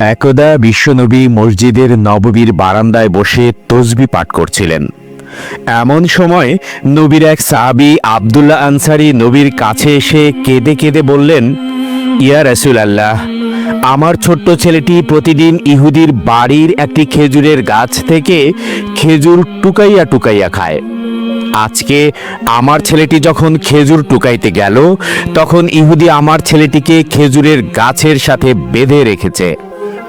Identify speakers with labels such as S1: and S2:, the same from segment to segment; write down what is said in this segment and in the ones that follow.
S1: একদা বিশ্বনবী মসজিদের নববীর বারান্দায় বসে তসবি পাঠ করছিলেন। এমন সময় নবীর এক সাহাবি আবদুল্লাহ আনসারি নবীর কাছে এসে কেঁদে কেঁদে বললেন, ইয়া রসুল আল্লাহ আমার ছোট্ট ছেলেটি প্রতিদিন ইহুদির বাড়ির একটি খেজুরের গাছ থেকে খেজুর টুকাইয়া টুকাইয়া খায়। আজকে আমার ছেলেটি যখন খেজুর টুকাইতে গেল, তখন ইহুদি আমার ছেলেটিকে খেজুরের গাছের সাথে বেঁধে রেখেছে।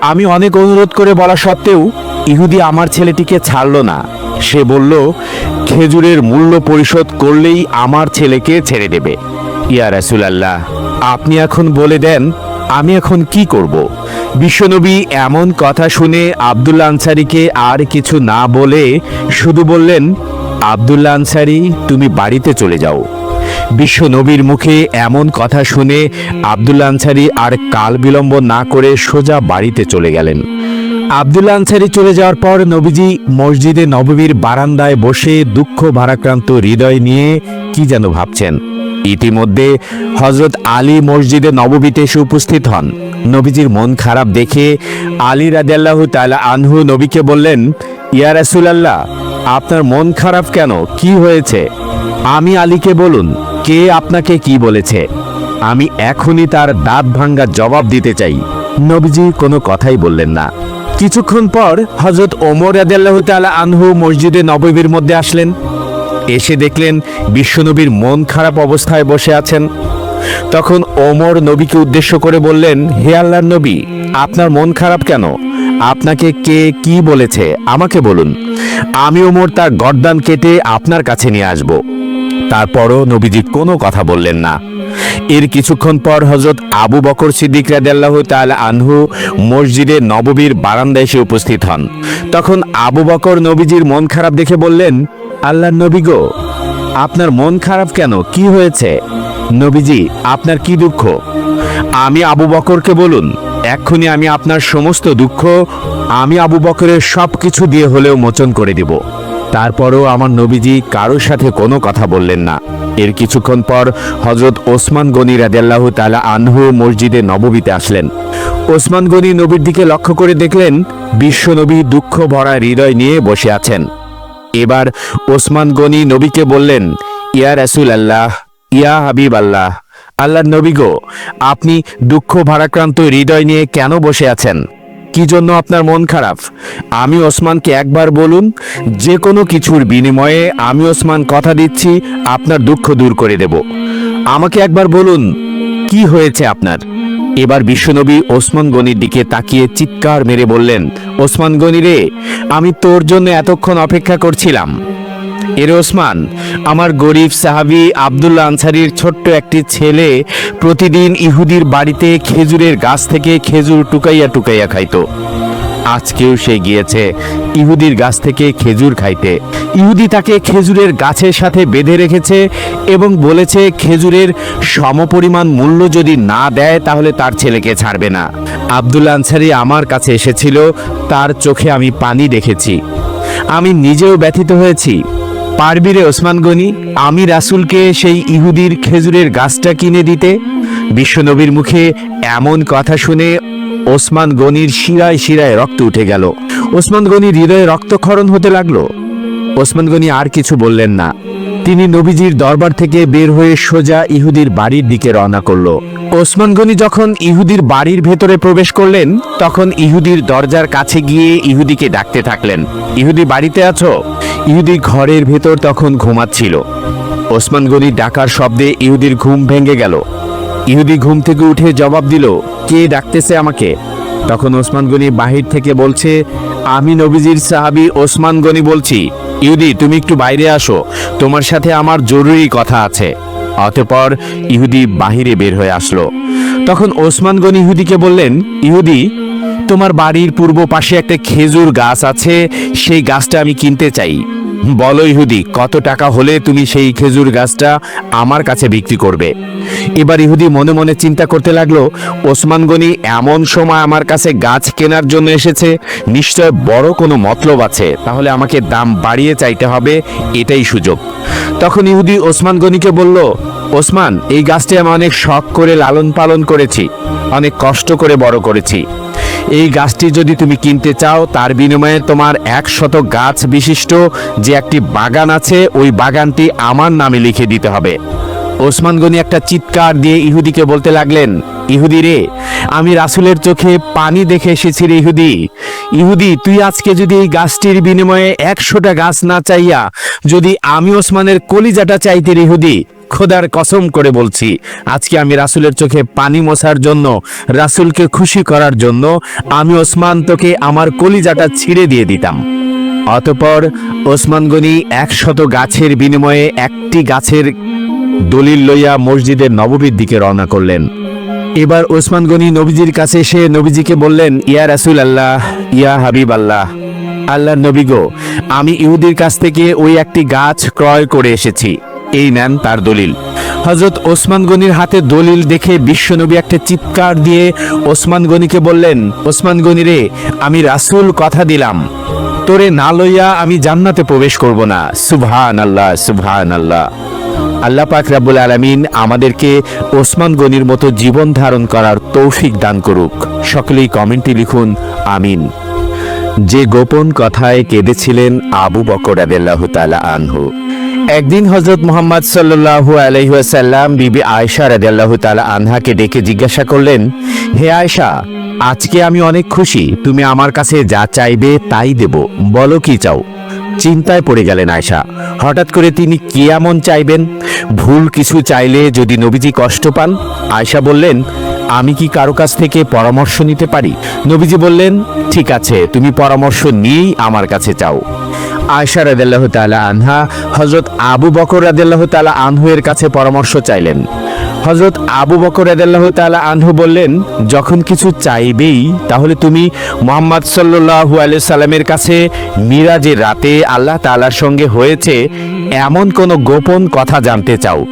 S1: আমি অনেক অনুরোধ করে বলা সত্ত্বেও ইহুদি আমার ছেলেটিকে ছাড়লো না। সে বলল, খেজুরের মূল্য পরিশোধ করলেই আমার ছেলেকে ছেড়ে দেবে। ইয়া রাসূলুল্লাহ, আপনি এখন বলে দেন, আমি এখন কি করব? বিশ্বনবী এমন কথা শুনে আবদুল্লা আনসারিকে আর কিছু না বলে শুধু বললেন আব্দুল্লা আনসারি, তুমি বাড়িতে চলে যাও। বিশ্ব নবীর মুখে এমন কথা শুনে আব্দুল্লা আনসারি আর কাল বিলম্ব না করে সোজা বাড়িতে চলে গেলেন। আব্দুল্লা আনসারি চলে যাওয়ার পর নবীজি মসজিদে নববীর বারান্দায় বসে দুঃখ ভারাক্রান্ত হৃদয় নিয়ে কি যেন ভাবছেন। ইতিমধ্যে হজরত আলী মসজিদে নববীতে এসে উপস্থিত হন। নবীজির মন খারাপ দেখে আলী রাদিয়াল্লাহু তালা আনহু নবীকে বললেন, ইয়া রাসূলুল্লাহ, আপনার মন খারাপ কেন? কি হয়েছে? আমি আলীকে বলুন। কে আপনাকে কি বলেছে? আমি এখনই তার দাঁত ভাঙ্গা জবাব দিতে চাই। নবীজি কোনো কথাই বললেন না। কিছুক্ষণ পর হজরত ওমর রাদিয়াল্লাহু তাআলা আনহু মসজিদে নববীর মধ্যে আসলেন। এসে দেখলেন বিশ্বনবীর মন খারাপ অবস্থায় বসে আছেন। তখন ওমর নবীকে উদ্দেশ্য করে বললেন, হে আল্লাহর নবী, আপনার মন খারাপ কেন? আপনাকে কে কি বলেছে? আমাকে বলুন। আমি ওমর তার গর্দান কেটে আপনার কাছে নিয়ে আসব। তারপরও নবীজি কোনো কথা বললেন না। এর কিছুক্ষণ পর হজরত আবু বকর সিদ্দিক রাদিয়াল্লাহ তাআলা আনহু মসজিদে নববীর বারান্দায় এসে উপস্থিত হন। তখন আবু বকর নবীজির মন খারাপ দেখে বললেন, আল্লাহর নবী গো, আপনার মন খারাপ কেন? কি হয়েছে? নবীজি, আপনার কি দুঃখ? আমি আবু বকরকে বলুন, এক্ষুনি আমি আপনার সমস্ত দুঃখ আমি আবু বকরের সব কিছু দিয়ে হলেও মোচন করে দিব। তারপরও আমার নবীজি কারোর সাথে কোনো কথা বললেন না। এর কিছুক্ষণ পর হজরত ওসমান গনি রাদিয়াল্লাহ তালা আনহু মসজিদে নববীতে আসলেন। ওসমান গনি নবীর দিকে লক্ষ্য করে দেখলেন, বিশ্ব নবী দুঃখ ভরা হৃদয় নিয়ে বসে আছেন। এবার ওসমান গনি নবীকে বললেন, ইয়া রাসূল আল্লাহ ইয়া হাবিব আল্লাহ আল্লাহ নবী গো, আপনি দুঃখ ভারাক্রান্ত হৃদয় নিয়ে কেন বসে আছেন? কি জন্য আপনার মন খারাপ? আমি ওসমানকে একবার বলুন, যে কোনো কিছুর বিনিময়ে আমি ওসমান কথা দিচ্ছি, আপনার দুঃখ দূর করে দেব। আমাকে একবার বলুন, কি হয়েছে আপনার? এবার বিশ্বনবী ওসমান গনির দিকে তাকিয়ে চিৎকার মেরে বললেন, ওসমান গনি রে, আমি তোর জন্য এতক্ষণ অপেক্ষা করছিলাম। এর ওসমান, আমার গরিব সাহাবি আব্দুল্লা আনসারির ছোট্ট একটি ছেলে প্রতিদিন ইহুদির বাড়িতে খেজুরের গাছ থেকে খেজুর টুকাইয়া টুকাইয়া খাইত। আজকেও সে গিয়েছে ইহুদির গাছ থেকে খেজুর খাইতে। ইহুদি তাকে খেজুরের গাছের সাথে বেঁধে রেখেছে এবং বলেছে, খেজুরের সমপরিমাণ মূল্য যদি না দেয়, তাহলে তার ছেলেকে ছাড়বে না। আব্দুল আনসারি আমার কাছে এসেছিল, তার চোখে আমি পানি দেখেছি। আমি নিজেও ব্যথিত হয়েছি। পারবি রে ওসমান গনি? আমি রাসুলকে সেই ইহুদির খেজুরের গাছটা কিনে দিতে। বিশ্বনবীর মুখে এমন কথা শুনে ওসমান গনির শিরায় শিরায় রক্ত উঠে গেল। ওসমান গনির হৃদয়ে রক্তক্ষরণ হতে লাগল। ওসমান গনি আর কিছু বললেন না। তিনি নবীজির দরবার থেকে বের হয়ে সোজা ইহুদির বাড়ির দিকে রওনা করল। ওসমান গনি যখন ইহুদির বাড়ির ভেতরে প্রবেশ করলেন, তখন ইহুদির দরজার কাছে গিয়ে ইহুদিকে ডাকতে থাকলেন। ইহুদি, বাড়িতে আছো? ইহুদি ঘরের ভেতর তখন ঘুমাচ্ছিল। ওসমান গনি ডাকার শব্দে ইহুদির ঘুম ভেঙে গেল। ইহুদি ঘুম থেকে উঠে জবাব দিল, কে ডাকতেছে আমাকে? তখন ওসমান গনি বাহির থেকে বলছে, আমি নবীজির সাহাবি ওসমান গনি বলছি। ইহুদি, তুমি একটু বাইরে আসো। তোমার সাথে আমার জরুরি কথা আছে। অতপর ইহুদি বাহিরে বের হয়ে আসলো। তখন ওসমান গনি ইহুদিকে বললেন, ইহুদি, তোমার বাড়ির পূর্ব পাশে একটা খেজুর গাছ আছে, সেই গাছটা আমি কিনতে চাই। বলো, ইহুদি, কত টাকা হলে তুমি সেই খেজুর গাছটা আমার কাছে বিক্রি করবে? এবার ইহুদি মনে মনে চিন্তা করতে লাগল, ওসমান গনি এমন সময় আমার কাছে গাছ কেনার জন্য এসেছে, নিশ্চয় বড় কোনো মতলব আছে, তাহলে আমাকে দাম বাড়িয়ে চাইতে হবে, এটাই সুযোগ। তখন ইহুদি ওসমান গনিকে বলল, ওসমান, এই গাছটি আমি অনেক শখ করে লালন পালন করেছি, অনেক কষ্ট করে বড় করেছি। এই গাছটি যদি তুমি কিনতে চাও, তার বিনিময়ে তোমার একশত গাছ বিশিষ্ট যে একটি বাগান আছে, ওই বাগানটি আমার নামে লিখে দিতে হবে। ওসমান গনি একটা চিৎকার দিয়ে ইহুদিকে বলতে লাগলেন, ইহুদি রে, আমি রাসুলের চোখে পানি দেখে এসেছি রে ইহুদি। ইহুদি, তুই আজকে যদি এই গাছটির বিনিময়ে একশোটা গাছ না চাইয়া, যদি আমি ওসমানের কলিজাটা চাইতে ইহুদি খোদার কসম করে বলছি, আজকে আমি রাসুলের চোখে পানি মোছার জন্য, রাসুলকে খুশি করার জন্য আমি ওসমান তোকে আমার কলিজাটা ছিঁড়ে দিয়ে দিতাম। অতপর ওসমান গনি একশত গাছের বিনিময়ে একটি গাছের দলিল লইয়া মসজিদের নববীর দিকে রওনা করলেন। এবার ওসমান গনি নবীজির কাছে এসে নবীজিকে বললেন, ইয়া রাসুল আল্লাহ, ইয়া হাবিব আল্লাহ আল্লাহ নবী গো, আমি ইহুদির কাছ থেকে ওই একটি গাছ ক্রয় করে এসেছি। এই নেন তার দলিল। হজরত ওসমান গনির হাতে দলিল দেখে বিশ্বনবী একটা চিৎকার দিয়ে ওসমান গনিকে বললেন, ওসমান গনি রে, আমি রাসূল কথা দিলাম। তোরে না লইয়া আমি জান্নাতে প্রবেশ করব না। সুবহান আল্লাহ সুবহান আল্লাহ আল্লাহ পাক রাব্বুল আলামিন আমাদেরকে ওসমান গনির মতো জীবন ধারণ করার তৌফিক দান করুক। সকলেই কমেন্টে লিখুন, আমিন। যে গোপন কথায় কেঁদেছিলেন আবু বকর রাদিয়াল্লাহু তাআলা আনহু। একদিন হজরত মোহাম্মদ সাল্লাল্লাহু আলাইহি ওয়াসাল্লাম বিবি আয়েশা রাদিয়াল্লাহু তাআলা আনহাকে ডেকে জিজ্ঞাসা করলেন, হে আয়েশা, আজকে আমি অনেক খুশি। তুমি আমার কাছে যা চাইবে তাই দেব। বলো কি চাও? চিন্তায় পড়ে গেলেন আয়সা হঠাৎ করে তিনি কি এমন চাইবেন? ভুল কিছু চাইলে যদি নবীজি কষ্ট পান? আয়সা বললেন, আমি কি কারও কাছ থেকে পরামর্শ নিতে পারি? নবীজি বললেন, ঠিক আছে, তুমি পরামর্শ নিয়েই আমার কাছে চাও। আয়সা রাদিয়াল্লাহ তাআলা আনহা হজরত আবু বকর রাদিয়াল্লাহ তাআলা আনহু এর কাছে পরামর্শ চাইলেন। হজরত আবু বকর রাদিয়াল্লাহ তাআলা আনহু বললেন, যখন কিছু চাইবেই, তাহলে তুমি মোহাম্মদ সাল্লাল্লাহু আলাইহি সাল্লামের কাছে মিরাজের রাতে আল্লাহ তাআলার সঙ্গে হয়েছে এমন কোনো গোপন কথা জানতে চাও।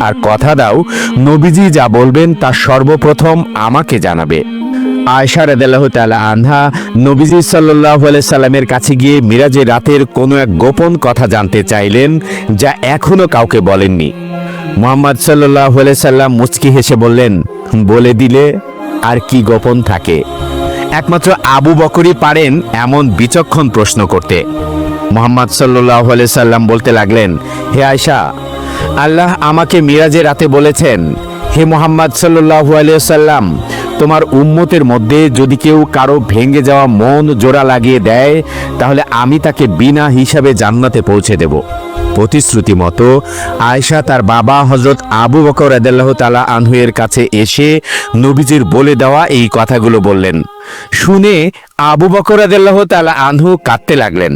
S1: আর কথা দাও, নবীজি যা বলবেন তা সর্বপ্রথম আমাকে জানাবে। আয়সা রাদিয়াল্লাহু তাআলা আনহা নবীজি আলাইহি সাল্লামের কাছে গিয়ে মিরাজের রাতের কোনো এক গোপন কথা জানতে চাইলেন, যা এখনও কাউকে বলেননি। মোহাম্মদ আলাইহি সাল্লাম মুচকি হেসে বললেন, বলে দিলে আর কি গোপন থাকে? একমাত্র আবু বকরই পারেন এমন বিচক্ষণ প্রশ্ন করতে। মোহাম্মদ আলাইহি সাল্লাম বলতে লাগলেন, হে আয়সা আল্লাহ আমাকে মিরাজের রাতে বলেছেন, হে মোহাম্মদ আলাইহি সাল্লাম তোমার উম্মতের মধ্যে যদি কেউ কারও ভেঙে যাওয়া মন জোড়া লাগিয়ে দেয়, তাহলে আমি তাকে বিনা হিসাবে জান্নাতে পৌঁছে দেব। প্রতিশ্রুতি মতো আয়েশা তার বাবা হজরত আবু বকর রাদিয়াল্লাহু তালা আনহুয়ের কাছে এসে নবীজির বলে দেওয়া এই কথাগুলো বললেন। শুনে আবু বকর রাদিয়াল্লাহু তাআলা আনহু কাঁদতে লাগলেন।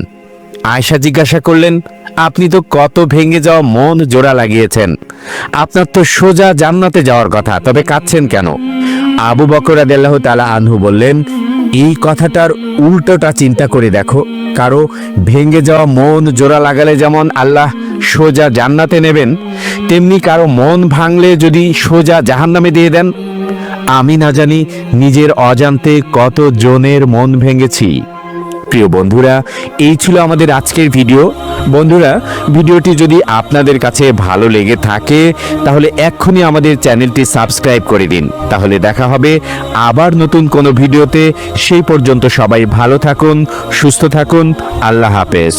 S1: আয়েশা জিজ্ঞাসা করলেন আপনি তো কত ভেঙে যাওয়া মন জোড়া লাগিয়েছেন। আপনার তো সোজা জান্নাতে যাওয়ার কথা, তবে কাঁদছেন কেন? আবু বকর রাদিয়াল্লাহু তাআলা আনহু বললেন, এই কথাটার উল্টোটা চিন্তা করে দেখো। কারও ভেঙে যাওয়া মন জোড়া লাগালে যেমন আল্লাহ সোজা জান্নাতে নেবেন, তেমনি কারও মন ভাঙলে যদি সোজা জাহান্নামে দিয়ে দেন। আমি না জানি নিজের অজান্তে কত জনের মন ভেঙেছি। প্রিয় বন্ধুরা, এই ছিল আমাদের আজকের ভিডিও। বন্ধুরা, ভিডিওটি যদি আপনাদের কাছে ভালো লেগে থাকে, তাহলে এক্ষুনি আমাদের চ্যানেলটি সাবস্ক্রাইব করে দিন। তাহলে দেখা হবে আবার নতুন কোনো ভিডিওতে। সেই পর্যন্ত সবাই ভালো থাকুন, সুস্থ থাকুন। আল্লাহ হাফেজ।